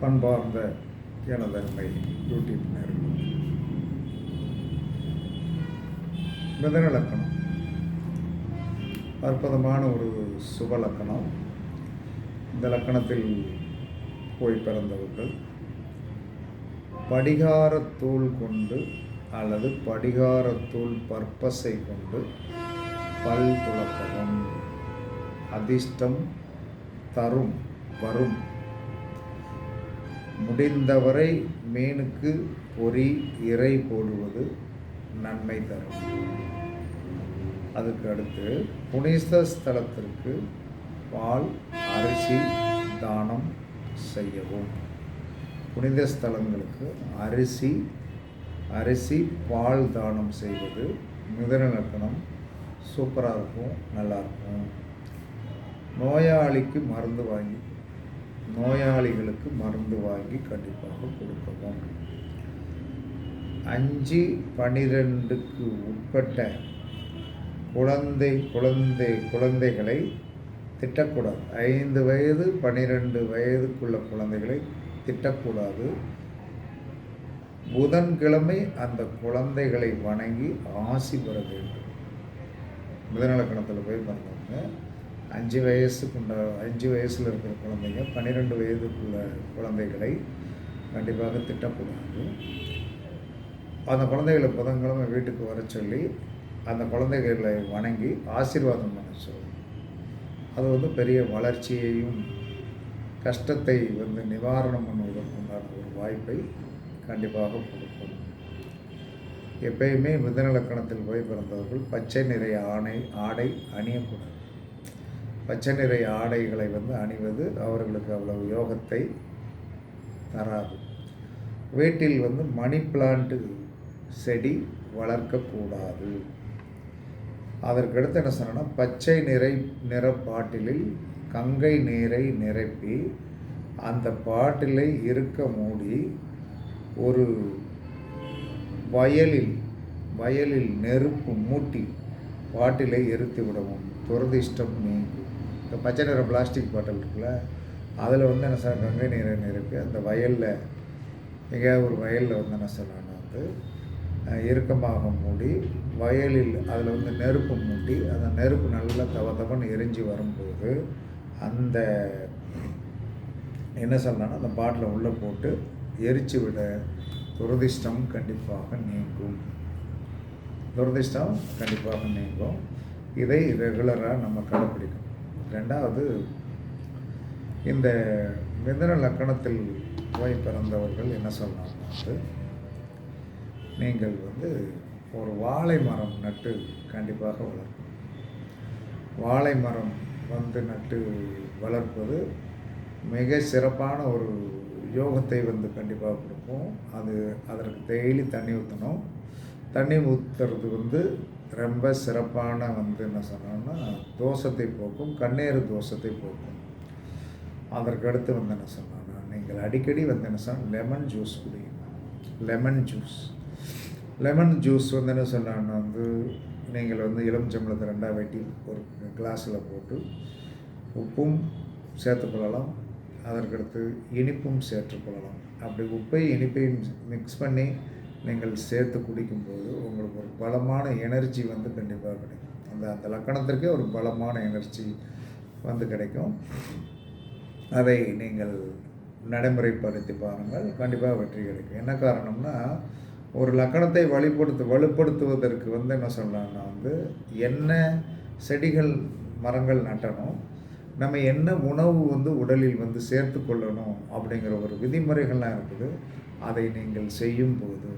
பண்பார்ந்த எனதன்மை YouTube நேரம். மிதன லக்கணம் அற்புதமான ஒரு சுப லக்கணம். இந்த லக்கணத்தில் போய் பிறந்தவர்கள் படிகாரத்தூள் கொண்டு அல்லது படிகாரத்தூள் பற்பசை கொண்டு பல் துளக்கவும். அதிர்ஷ்டம் தரும் வரும். முடிந்தவரை மீனுக்கு பொறி இறை போடுவது நன்மை தரும். அதுக்கு அடுத்து புனித ஸ்தலத்திற்கு பால் அரிசி தானம் செய்யவும். புனித ஸ்தலங்களுக்கு அரிசி அரிசி பால் தானம் செய்வது மிதன லக்கணம். சூப்பராக இருக்கும் நல்லாயிருக்கும் நோயாளிக்கு மருந்து வாங்கி நோயாளிகளுக்கு மருந்து வாங்கி கண்டிப்பாக கொடுக்கவும். அஞ்சு பனிரெண்டுக்கு உட்பட்ட குழந்தை குழந்தை குழந்தைகளை திட்டக்கூடாது. ஐந்து வயது பன்னிரெண்டு வயதுக்குள்ள குழந்தைகளை திட்டக்கூடாது. புதன்கிழமை அந்த குழந்தைகளை வணங்கி ஆசி பெற வேண்டும். மிதநலக்கணத்தில் போய் பிறந்தவங்க அஞ்சு வயசுக்குண்ட அஞ்சு வயசில் இருக்கிற குழந்தைங்க பன்னிரெண்டு வயதுக்குள்ள குழந்தைகளை கண்டிப்பாக திட்டக்கூடாது. அந்த குழந்தைகளை புதன்கிழமை வீட்டுக்கு வர சொல்லி அந்த குழந்தைகளை வணங்கி ஆசீர்வாதம் பண்ண சொல்லணும். அது வந்து பெரிய வளர்ச்சியையும் கஷ்டத்தை வந்து நிவாரணம் பண்ணுவதற்குண்டான ஒரு வாய்ப்பை கண்டிப்பாக கொடுக்கும். எப்பயுமே மிதநலக்கணத்தில் போய் பிறந்தவர்கள் பச்சை நிறைய ஆணை ஆடை அணியக்கூடாது. பச்சை நிறை ஆடைகளை வந்து அணிவது அவர்களுக்கு அவ்வளவு யோகத்தை தராது. வீட்டில் வந்து மணி பிளான்ட்டு செடி வளர்க்கக்கூடாது. அதற்கடுத்து என்ன சொன்னோன்னா பச்சை நிறை நிற பாட்டிலில் கங்கை நீரை நிரப்பி அந்த பாட்டிலை இருக்க மூடி ஒரு வயலில் வயலில் நெருப்பு மூட்டி பாட்டிலை எரித்து விடவும் துரதிஷ்டம் நீங்கும். இந்த பச்சை நிற பிளாஸ்டிக் பாட்டில் இருக்குல்ல அதில் வந்து என்ன சார் கங்கை நீரை நிரப்பி அந்த வயலில் எங்கேயாவது ஒரு வயலில் வந்து என்ன சொல்லலாம்னா வந்து இறுக்கமாக மூடி வயலில் அதில் வந்து நெருப்பு மூட்டி அந்த நெருப்பு நல்லா தவ தவன்னு எரிஞ்சு வரும்போது அந்த என்ன சொல்லலாம்னா அந்த பாட்டிலை உள்ளே போட்டு எரிச்சு விட துரதிஷ்டம் கண்டிப்பாக நீங்கும். துரதிஷ்டம் கண்டிப்பாக நீங்கும். இதை ரெகுலராக நம்ம கடைப்பிடிக்கணும். ரெண்டாவது இந்த மிதன லக்கணத்தில் போய் பிறந்தவர்கள் என்ன சொல்லலாம் வந்து நீங்கள் வந்து ஒரு வாழை மரம் நட்டு கண்டிப்பாக வளர்க்கும் வாழை மரம் வந்து நட்டு வளர்ப்பது மிக சிறப்பான ஒரு யோகத்தை வந்து கண்டிப்பாக கொடுக்கும். அது அதற்கு டெய்லி தண்ணி ஊற்றணும் தண்ணி ஊற்றுறது வந்து ரொம்ப சிறப்பான வந்து என்ன சொன்னோம்னா தோஷத்தை போக்கும் கண்ணீர் தோஷத்தை போக்கும். அதற்கடுத்து வந்து என்ன சொன்னோன்னா நீங்கள் அடிக்கடி வந்து என்ன சொன்னால் லெமன் ஜூஸ் குடிங்க லெமன் ஜூஸ் லெமன் ஜூஸ் வந்து என்ன சொன்னான்னா வந்து நீங்கள் வந்து எலுமிச்சம்பழத்தை ரெண்டாக வெட்டி ஒரு கிளாஸில் போட்டு உப்பும் சேர்த்துக்கொள்ளலாம் அதற்கடுத்து இனிப்பும் சேர்த்துக்கொள்ளலாம் அப்படி உப்பை இனிப்பையும் மிக்ஸ் பண்ணி நீங்கள் சேர்த்து குடிக்கும்போது உங்களுக்கு ஒரு பலமான எனர்ஜி வந்து கண்டிப்பாக கிடைக்கும். அந்த அந்த லக்கணத்திற்கே ஒரு பலமான எனர்ஜி வந்து கிடைக்கும். அதை நீங்கள் நடைமுறைப்படுத்தி பாருங்கள். கண்டிப்பாக வெற்றி கிடைக்கும். என்ன காரணம்னா ஒரு லக்கணத்தை வழிபடுத்து வலுப்படுத்துவதற்கு வந்து என்ன சொல்லலாம்னா வந்து என்ன செடிகள் மரங்கள் நட்டணும் நம்ம என்ன உணவு வந்து உடலில் வந்து சேர்த்து கொள்ளணும் அப்படிங்கிற ஒரு விதிமுறைகள்லாம் இருக்குது. அதை நீங்கள் செய்யும் போது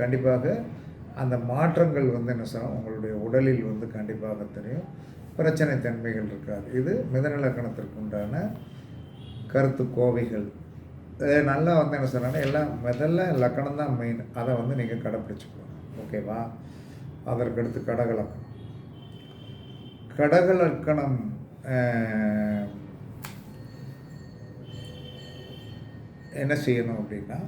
கண்டிப்பாக அந்த மாற்றங்கள் வந்து என்ன சொன்னால் உங்களுடைய உடலில் வந்து கண்டிப்பாக தெரியும். பிரச்சனை தன்மைகள் இருக்காது. இது மிதநிலக்கணத்திற்கு உண்டான கருத்து கோவைகள். இது நல்லா வந்து என்ன சொல்கிறாங்கன்னா எல்லாம் முதல்ல லக்கணம் தான் மெயின் அதை வந்து நீங்கள் கடைப்பிடிச்சிக்கணும். ஓகேவா அதற்கடுத்து கடகலக்கணம் கடகலக்கணம் என்ன செய்யணும் அப்படின்னா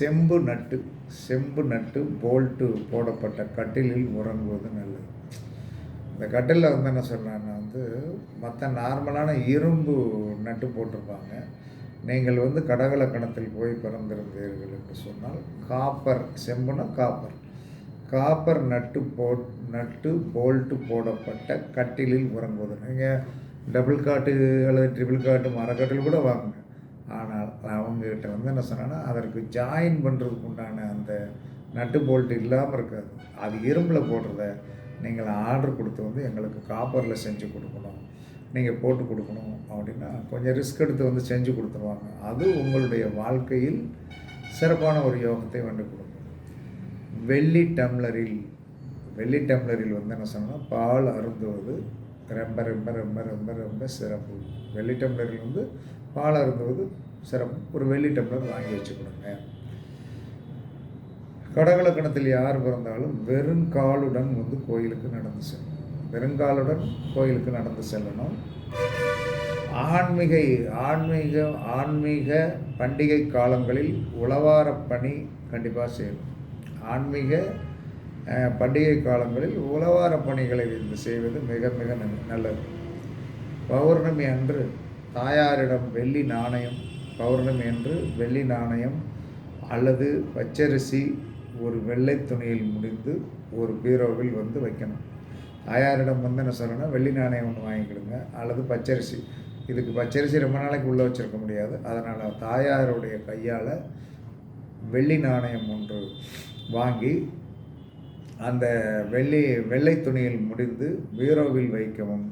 செம்பு நட்டு செம்பு நட்டு போல்ட்டு போடப்பட்ட கட்டிலில் உறங்குவது நல்லது. இந்த கட்டிலில் வந்து என்ன சொன்னான்னா வந்து மற்ற நார்மலான இரும்பு நட்டு போட்டிருப்பாங்க. நீங்கள் வந்து கடகலக்கணத்தில் போய் பிறந்திருந்தீர்கள் என்று சொன்னால் copper செம்புனா copper. Copper nut bolt nut bolt போடப்பட்ட கட்டிலில் உறங்குவது. நீங்கள் டபுள் காட்டு அல்லது ட்ரிபிள் காட்டு மரக்கட்டில் கூட வாங்குங்க. அவங்கக்கிட்ட அவங்ககிட்ட வந்து என்ன சொன்னேன்னா அதற்கு ஜாயின் பண்ணுறதுக்கு உண்டான அந்த நட்டு போல்ட் இல்லாமல் இருக்காது. அது இரும்பில் போடுறத நீங்கள் ஆர்டர் கொடுத்து வந்து எங்களுக்கு காப்பரில் செஞ்சு கொடுக்கணும். நீங்கள் போட்டு கொடுக்கணும் அப்படின்னா கொஞ்சம் ரிஸ்க் எடுத்து வந்து செஞ்சு கொடுத்துருவாங்க. அது உங்களுடைய வாழ்க்கையில் சிறப்பான ஒரு யோகத்தை வந்து கொடுக்கும். வெள்ளி டம்ளரில் வெள்ளி டம்ளரில் வந்து என்ன சொன்னால் பால் அருந்துவது ரொம்ப ரொம்ப ரொம்ப ரொம்ப ரொம்ப சிறப்பு. வெள்ளி டம்ளரில் வந்து பால் அருந்துவது சிரமம். ஒரு வெள்ளி டம்ளர் வாங்கி வச்சுக்கணுங்க. கடகலக்கணத்தில் யார் பிறந்தாலும் வெறுங்காலுடன் வந்து கோயிலுக்கு நடந்து செல்லணும் வெறுங்காலுடன் கோயிலுக்கு நடந்து செல்லணும். ஆன்மீக ஆன்மீக ஆன்மீக பண்டிகை காலங்களில் உழவார பணி கண்டிப்பாக செய்யணும். ஆன்மீக பண்டிகை காலங்களில் உழவார பணிகளை இது செய்வது மிக மிக நல்லது. பௌர்ணமி அன்று தாயாரிடம் வெள்ளி நாணயம் பௌர்ணமி என்று வெள்ளி நாணயம் அல்லது பச்சரிசி ஒரு வெள்ளை துணியில் முடிந்து ஒரு பீரோவில் வந்து வைக்கணும். தாயாரிடம் வந்து என்ன சொல்லணும்னா வெள்ளி நாணயம் ஒன்று வாங்கிக்கிடுங்க அல்லது பச்சரிசி. இதுக்கு பச்சரிசி ரொம்ப நாளைக்கு உள்ளே வச்சுருக்க முடியாது. அதனால் தாயாருடைய கையால் வெள்ளி நாணயம் ஒன்று வாங்கி அந்த வெள்ளி வெள்ளை துணியில் முடிந்து பீரோவில் வைக்கவும்.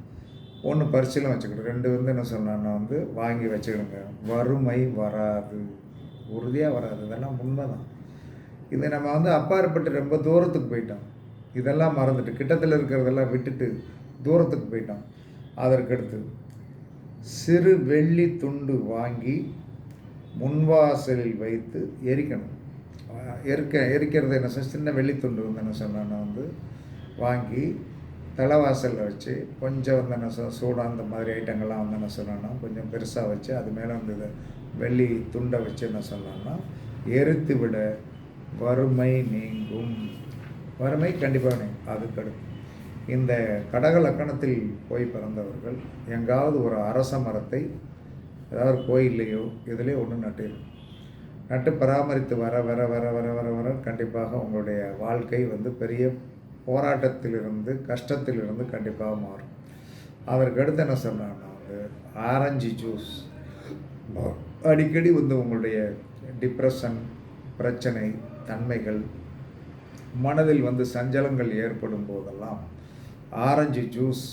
ஒன்று பரிசீலம் வச்சுக்கணும். ரெண்டு வந்து என்ன சொன்னான்னா வந்து வாங்கி வச்சுக்கணுங்க. வறுமை வராது. உறுதியாக வராது. இதெல்லாம் உண்மை தான் இது நம்ம வந்து அப்பாற்பட்டு ரொம்ப தூரத்துக்கு போயிட்டோம். இதெல்லாம் மறந்துட்டு கிட்டத்தில் இருக்கிறதெல்லாம் விட்டுட்டு தூரத்துக்கு போயிட்டோம். அதற்கடுத்து சிறு வெள்ளி துண்டு வாங்கி முன்வாசலில் வைத்து எரிக்கணும். எரிக்க எரிக்கிறது என்ன சொன்ன சின்ன வெள்ளித்துண்டு வந்து என்ன சொன்னான்னா வந்து வாங்கி தலைவாசலில் வச்சு கொஞ்சம் வந்து என்ன சொல் சூடாக அந்த மாதிரி ஐட்டங்கள்லாம் வந்து என்ன சொல்லணும்னா கொஞ்சம் பெருசாக வச்சு அது மேலே வந்து இதை வெள்ளி துண்டை வச்சு என்ன சொன்னான்னா எரித்து விட வறுமை நீங்கும். வறுமை கண்டிப்பாக நீங்கும் அதுக்கடுத்து இந்த கடக லக்கணத்தில் போய் பிறந்தவர்கள் எங்காவது ஒரு அரச மரத்தை ஏதாவது கோயில்லையோ இதுலேயோ ஒன்று நட்டிடும் நட்டு பராமரித்து வர வர வர வர வர வர கண்டிப்பாக உங்களுடைய வாழ்க்கை வந்து பெரிய போராட்டத்திலிருந்து கஷ்டத்திலிருந்து கண்டிப்பாக மாறும். அதற்கு அடுத்து என்ன சொன்னாங்கன்னா வந்து ஆரஞ்சு ஜூஸ். அடிக்கடி வந்து உங்களுடைய டிப்ரெஷன் பிரச்சனை தன்மைகள் மனதில் வந்து சஞ்சலங்கள் ஏற்படும் போதெல்லாம் ஆரஞ்சு ஜூஸ்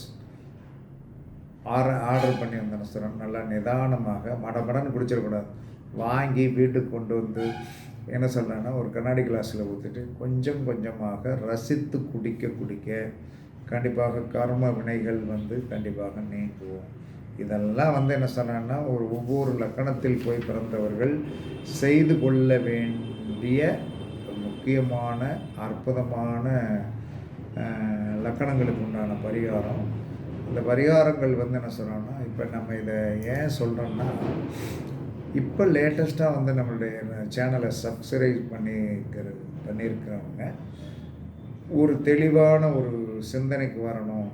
ஆர ஆர்டர் பண்ணி வந்தேன்னு சொல்கிறேன் நல்லா நிதானமாக மடமடன்னு குடிச்சிடக்கூடாது. வாங்கி வீட்டுக்கு கொண்டு வந்து என்ன சொல்கிறேன்னா ஒரு கண்ணாடி கிளாஸில் ஊற்றிட்டு கொஞ்சம் கொஞ்சமாக ரசித்து குடிக்க குடிக்க கண்டிப்பாக கர்ம வினைகள் வந்து கண்டிப்பாக நீங்குவோம். இதெல்லாம் வந்து என்ன சொன்னான்னா ஒரு ஒவ்வொரு லக்கணத்தில் போய் பிறந்தவர்கள் செய்து கொள்ள வேண்டிய முக்கியமான அற்புதமான லக்கணங்களுக்கு உண்டான பரிகாரம். இந்த பரிகாரங்கள் வந்து என்ன சொல்கிறோன்னா இப்போ நம்ம இதை ஏன் சொல்கிறோன்னா இப்போ லேட்டஸ்ட்டாக வந்து நம்மளுடைய சேனலை சப்ஸ்கிரைப் பண்ணிக்கிற பண்ணியிருக்கிறவங்க ஒரு தெளிவான ஒரு சிந்தனைக்கு வரணும்.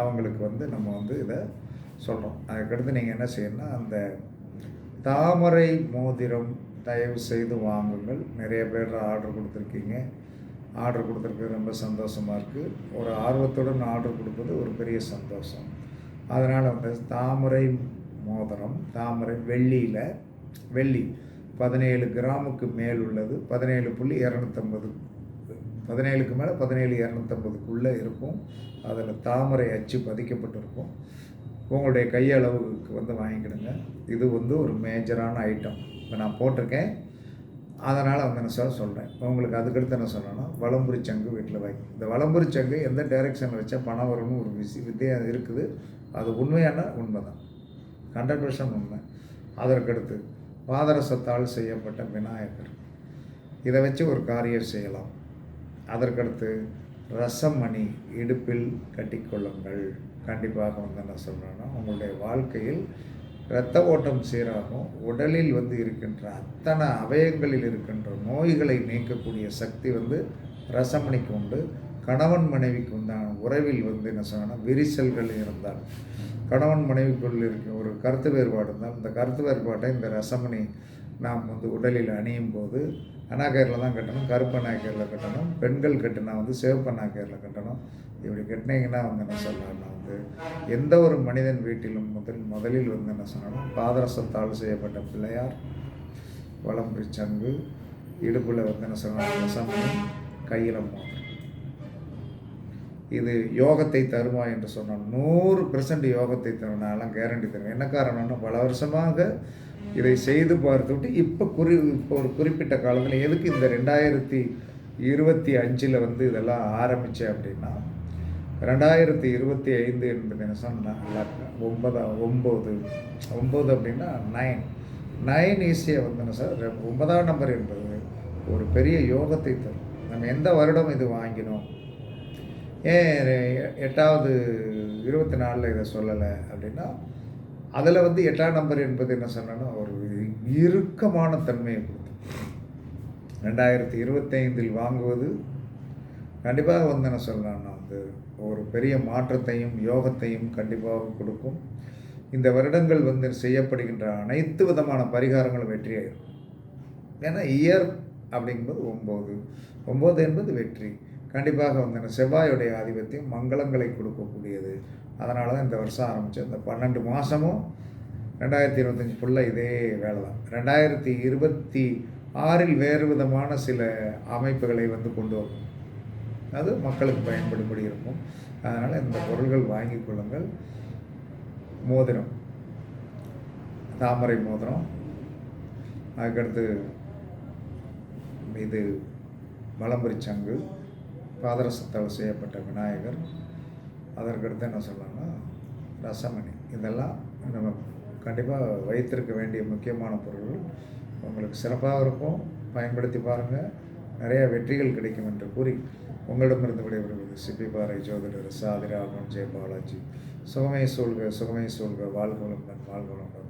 அவங்களுக்கு வந்து நம்ம வந்து இதை சொல்கிறோம் அதுக்கடுத்து நீங்கள் என்ன செய்யணும்னா அந்த தாமரை மோதிரம் தயவு செய்து வாங்குங்கள். நிறைய பேர் ஆர்டர் கொடுத்துருக்கீங்க. ஆர்டர் கொடுத்துருக்கு ரொம்ப சந்தோஷமாக இருக்குது ஒரு ஆர்வத்துடன் ஆர்டர் கொடுப்பது ஒரு பெரிய சந்தோஷம். அதனால் வந்து தாமரை மோதிரம் தாமரை வெள்ளியில் வெள்ளி. பதினேழு கிராமுக்கு மேல் உள்ளது பதினேழு புள்ளி இரநூத்தம்பது பதினேழுக்கு மேலே பதினேழு இரநூத்தம்பதுக்குள்ளே இருக்கும். அதில் தாமரை அச்சு பதிக்கப்பட்டிருக்கும். உங்களுடைய கையளவுக்கு வந்து வாங்கிக்கிடுங்க. இது வந்து ஒரு மேஜரான ஐட்டம். இப்போ நான் போட்டிருக்கேன். அதனால் வந்து என்ன சார் சொல்கிறேன் உங்களுக்கு அதுக்கடுத்து என்ன சொல்லணும்னா வளம்புரி சங்கு வீட்டில் வாங்கி இந்த வளம்புரி சங்கு எந்த டைரெக்ஷனில் வச்சா பணம் வரும்னு ஒரு விசி வித்தியா இருக்குது. அது உண்மையான உண்மை தான் ஹண்ட்ரட் பர்சன்ட் உண்மை. அதற்கடுத்து பாதரசத்தால் செய்யப்பட்ட விநாயகர். இதை வச்சு ஒரு காரியம் செய்யலாம். அதற்கடுத்து ரசமணி இடுப்பில் கட்டிக்கொள்ளுங்கள். கண்டிப்பாக வந்து என்ன சொல்கிறேன்னா உங்களுடைய வாழ்க்கையில் இரத்த ஓட்டம் சீராகும். உடலில் வந்து இருக்கின்ற அத்தனை அவயங்களில் இருக்கின்ற நோய்களை நீக்கக்கூடிய சக்தி வந்து ரசமணிக்கு உண்டு. கணவன் மனைவிக்கு உண்டான உறவில் வந்து என்ன சொன்னால் விரிசல்கள் இருந்தால் கணவன் மனைவிக்குள் இருக்க ஒரு கருத்து வேறுபாடு இருந்தால் இந்த கருத்து வேறுபாட்டை இந்த ரசமணி நாம் வந்து உடலில் அணியும் போது அனாக்கரில் தான் கட்டணும் கருப்பு அனாக்கரில் கட்டணும் பெண்கள் கட்டினா வந்து சிவப்பு அனாக்கரில் கட்டணும். இப்படி கட்டினீங்கன்னா வந்து என்ன சொல்லலாம்னா வந்து எந்த ஒரு மனிதன் வீட்டிலும் முதல் முதலில் வந்து என்ன சொல்லணும்? பாதரசத்தால் செய்யப்பட்ட பிள்ளையார் வளம்பு சங்கு இடுப்பில் வந்து என்ன சொல்லணும்? ரசமணி கையில் மோதிரம் இது யோகத்தை தருமா என்று சொன்னோம். நூறு பெர்சன்ட் யோகத்தை தரும் நான்லாம் கேரண்டி தருவேன். என்ன காரணம்னா பல வருஷமாக இதை செய்து பார்த்துவிட்டு இப்போ குறி இப்போ ஒரு குறிப்பிட்ட காலத்தில் எதுக்கு இந்த ரெண்டாயிரத்தி இருபத்தி அஞ்சில் வந்து இதெல்லாம் ஆரம்பித்தேன் அப்படின்னா ரெண்டாயிரத்தி இருபத்தி ஐந்து என்பது என்ன சொன்னால் ஒன்பதா ஒம்பது ஒம்பது அப்படின்னா நைன் நைன் ஈஸியாக வந்து சார் ரெ- ஒன்பதாம் நம்பர் என்பது ஒரு பெரிய யோகத்தை தரும். நம்ம எந்த வருடம் இது வாங்கினோம்? ஏன் எட்டாவது இருபத்தி நாலில் இதை சொல்லலை அப்படின்னா அதில் வந்து எட்டாம் நம்பர் என்பது என்ன சொன்னோன்னா ஒரு இறுக்கமான தன்மையை கொடுத்து ரெண்டாயிரத்தி இருபத்தைந்தில் வாங்குவது கண்டிப்பாக வந்து என்ன சொல்லலாம்னா வந்து ஒரு பெரிய மாற்றத்தையும் யோகத்தையும் கண்டிப்பாக கொடுக்கும். இந்த வருடங்கள் வந்து செய்யப்படுகின்ற அனைத்து விதமான பரிகாரங்களும் வெற்றியாயிரும். ஏன்னா இயர் அப்படிங்கும்போது ஒம்பது. ஒம்பது என்பது வெற்றி. கண்டிப்பாக வந்து செவ்வாயுடைய ஆதிபத்தியம் மங்களங்களை கொடுக்கக்கூடியது. அதனால தான் இந்த வருஷம் ஆரம்பித்து இந்த பன்னெண்டு மாதமும் ரெண்டாயிரத்தி இருபத்தஞ்சி ஃபுல்லாக இதே வேலை தான். ரெண்டாயிரத்தி இருபத்தி ஆறில் வேறு விதமான சில அமைப்புகளை வந்து கொண்டு வரும். அது மக்களுக்கு பயன்படும்படி இருக்கும். அதனால் இந்த பொருள்கள் வாங்கிக் கொள்ளுங்கள். மோதிரம். தாமரை மோதிரம். அதுக்கடுத்து இது வலம்புரி சங்கு. பாதரசத்தால் செய்யப்பட்ட விநாயகர் அதற்கடுத்து என்ன சொல்லலாம்னா ரசமணி. இதெல்லாம் நம்ம கண்டிப்பாக வைத்திருக்க வேண்டிய முக்கியமான பொருள்கள் உங்களுக்கு சிறப்பாக இருக்கும். பயன்படுத்தி பாருங்கள் நிறைய வெற்றிகள் கிடைக்கும் என்று கூறி உங்களிடமிருந்து விடைபெறுவது சிப்பி பாறை ஜோதிடர் சாதிராமன் ஜெய பாலாஜி சுகமே சூழ்க சுகமே சூழ்க. வாழ்வளமுடன் வாழ்வளமுடன்